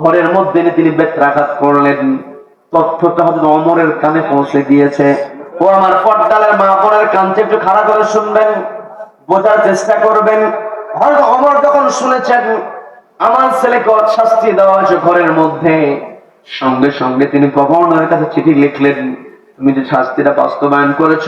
ঘরের মধ্যে তিনি বেত্রাঘাত করলেন, তথ্যটা হয়তো অমরের কানে পৌঁছে গিয়েছে ও আমার পটডালের মা বোনের কানতে একটু খাড়া করে শুনবেন, বোঝার চেষ্টা করবেন। হয়তো অমর যখন শুনেছেন, আমার ছেলেকে শাস্তি দেওয়া হয়েছে ঘরের মধ্যে। সঙ্গে সঙ্গে তিনি গভর্নরের কাছে চিঠি লিখলেন, তুমি যে শাস্তিটা বাস্তবায়ন করেছ,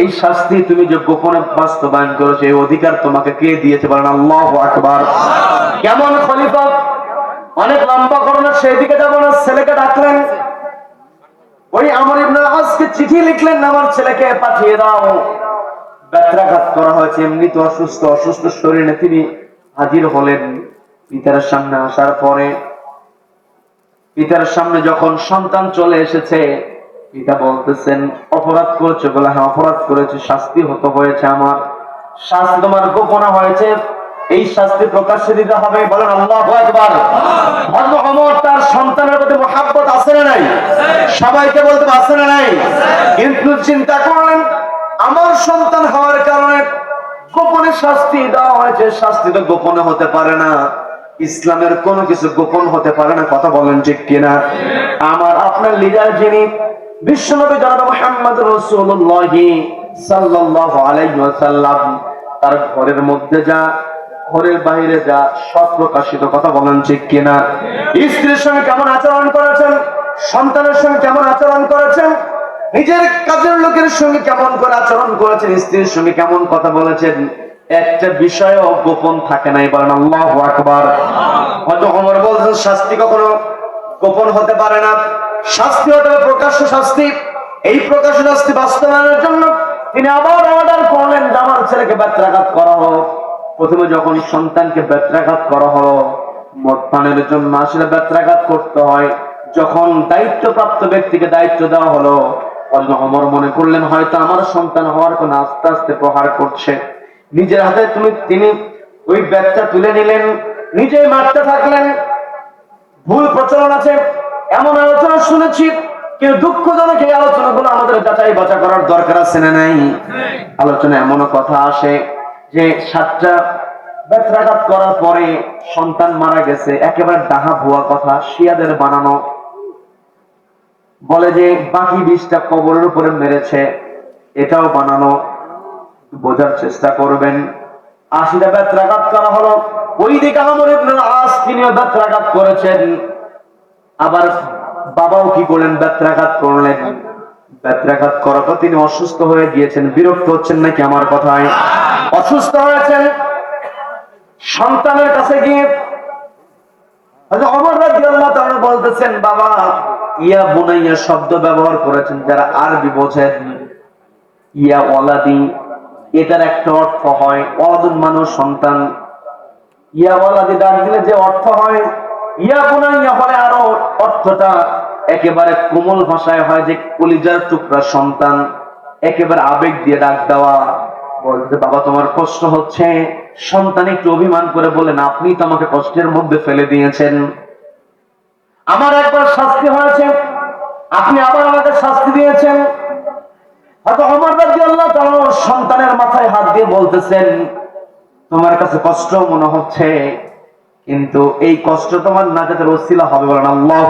এই শাস্তি তুমি যে গোপনে বাস্তবায়ন করেছ, এই অধিকার তোমাকে কে দিয়েছে বলেন আল্লাহ আকবার। কেমন খলিফা? অনেক লম্বা করোনা সেই দিকে যাব না, ছেলেকে ডাকলেন। ওই আমার ইবনে আজকে চিঠি লিখলেন, আমার ছেলেকে পাঠিয়ে দাও। ব্যত্রাঘাত করা হয়েছে এমনি তো অসুস্থ অসুস্থ শরীরে তিনি হাজির হলেন পিতার সামনে আসার পরে। পিতার সামনে যখন সন্তান চলে এসেছে, পিতা বলতেছেন, অপরাধ করেছে? বলে হ্যাঁ অপরাধ করেছে, শাস্তি হতে হয়েছে আমার। শাস্তি তোমার গোপনা হয়েছে। এই শাস্তি প্রকাশ্যে দিতে হবে, বলেন আল্লাহ একবার হযরত ওমর তার সন্তানের প্রতি মহাব্বত আছে না নাই? সবাইকে বলতে আছে না নাই? কিন্তু চিন্তা করলেন, আমার সন্তান হওয়ার কারণে গোপনে শাস্তি দেওয়া হয়েছে, শাস্তি তো গোপনে হতে পারে না। ইসলামের কোনো কিছু গোপন হতে পারে না, কথা বলেন ঠিক কিনা? আমার আপনার লিডার যিনি, বিশ্বনবী জনাব মোহাম্মদ রাসূলুল্লাহ সাল্লাল্লাহু আলাইহি তার ঘরের মধ্যে যা ঘরের বাইরে যা সব প্রকাশিত, কথা বলেন ঠিক কিনা? স্ত্রীর সঙ্গে কেমন আচরণ করেছেন? সন্তানের সঙ্গে কেমন আচরণ করেছেন? নিজের কাজের লোকের সঙ্গে কেমন করে আচরণ করেছেন? স্ত্রীর সঙ্গে কেমন কথা বলেছেন? একটা বিষয়ও গোপন থাকে নাই বলেন আল্লাহ আকবার। হয়তো অমর বলছেন, শাস্তি কখনো গোপন হতে পারে না। শাস্তি হতে হবে, প্রকাশ্য শাস্তি। এই প্রকাশ্য শাস্তি বাস্তবায়নের জন্য তিনি আবার অর্ডার করলেন আমার ছেলেকে ব্যত্রাঘাত করা হোক। প্রথমে যখন সন্তানকে ব্যত্রাঘাত করা হলো মদ পানের জন্য আসলে ব্যত্রাঘাত করতে হয়, যখন দায়িত্বপ্রাপ্ত ব্যক্তিকে দায়িত্ব দেওয়া হলো অমর মনে করলেন, হয়তো আমার সন্তান হওয়ার কোন আস্তে আস্তে প্রহার করছে। নিজের হাতে তুমি তিনি ওই ব্যাগটা তুলে নিলেন নিজেই মারতে থাকলেন। ভুল প্রচলন আছে, এমন আলোচনা শুনেছি কিন্তু দুঃখজনক এই আলোচনাগুলো আমাদের যাচাই বাছা করার দরকার আছে না নাই? আলোচনা এমনও কথা আসে যে সাতটা ব্যত্রাঘাত করার পরে সন্তান মারা গেছে, একেবারে ডাহা ভুয়া কথা, শিয়াদের বানানো। বলে যে বাকি বিষটা কবরের উপরে মেরেছে, এটাও বানানো। বোঝার চেষ্টা করবেন। আশিটা ব্যত্রাঘাত করা হলো। ওই দিকে আমর আস, তিনিও ব্যত্রাঘাত করেছেন। আবার বাবাও কি করলেন? ব্যত্রাঘাত করলেন। ব্যত্রাঘাত করার পর তিনি অসুস্থ হয়ে গিয়েছেন। বিরক্ত হচ্ছেন নাকি আমার কথায়? অসুস্থ হয়েছেন। সন্তানের কাছে গিয়ে বলতেছেন, বাবা, ইয়া শব্দ ব্যবহার করেছেন যারা আরবি বোঝেন ইয়া এটার একটা অর্থ হয় ওয়ালাদুন মানুষ, সন্তান। ইয়া ওয়ালাদি ডাক দিলে যে অর্থ হয়, ইয়া বুনাইয়া হলে আরও অর্থটা একেবারে কোমল ভাষায় হয় যে কলিজার টুকরা সন্তান, একেবারে আবেগ দিয়ে ডাক দেওয়া। বলতে বাবা, তোমার কষ্ট হচ্ছে। সন্তান একটু অভিমান করে বলেন আপনি তো আমাকে কষ্টের মধ্যে ফেলে দিয়েছেন। আমার একবার শাস্তি হয়েছে। আপনি আবার আমাকে শাস্তি দিয়েছেন। হয়তো অমর রাজি আল্লাহ সন্তানের মাথায় হাত দিয়ে বলতেছেন, তোমার কাছে কষ্ট মনে হচ্ছে, কিন্তু এই কষ্ট তোমার না নাজাতের ওসিলা হবে বলেন আল্লাহ